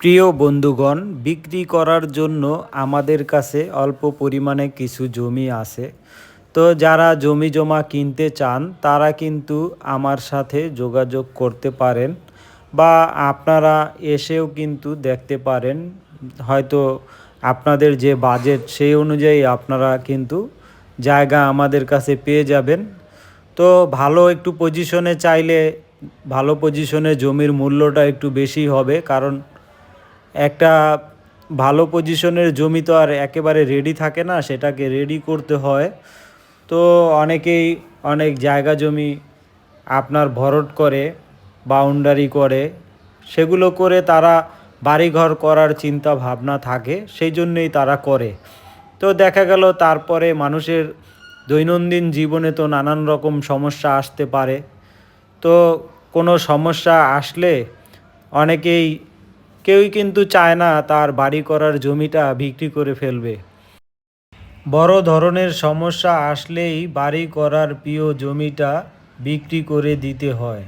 প্রিয় বন্ধুগণ, বিক্রি করার জন্য আমাদের কাছে অল্প পরিমাণে কিছু জমি আছে। তো যারা জমি জমা কিনতে চান, তারা কিন্তু আমার সাথে যোগাযোগ করতে পারেন বা আপনারা এসেও কিন্তু দেখতে পারেন। হয়তো আপনাদের যে বাজেট, সেই অনুযায়ী আপনারা কিন্তু জায়গা আমাদের কাছে পেয়ে যাবেন। তো ভালো একটু পজিশনে চাইলে ভালো পজিশনে জমির মূল্যটা একটু বেশি হবে, কারণ একটা ভালো পজিশনের জমি তো আর একেবারে রেডি থাকে না, সেটাকে রেডি করতে হয়। তো অনেকেই অনেক জায়গা জমি আপনার ভরট করে বাউন্ডারি করে, সেগুলো করে তারা বাড়িঘর করার চিন্তা ভাবনা থাকে, সেই জন্যই তারা করে। তো দেখা গেল তারপরে মানুষের দৈনন্দিন জীবনে তো নানান রকম সমস্যা আসতে পারে। তো কোনো সমস্যা আসলে অনেকেই কেউই কিন্তু চায় না তার বাড়ি করার জমিটা বিক্রি করে ফেলবে। বড় ধরনের সমস্যা আসলেই বাড়ি করার প্রিয় জমিটা বিক্রি করে দিতে হয়।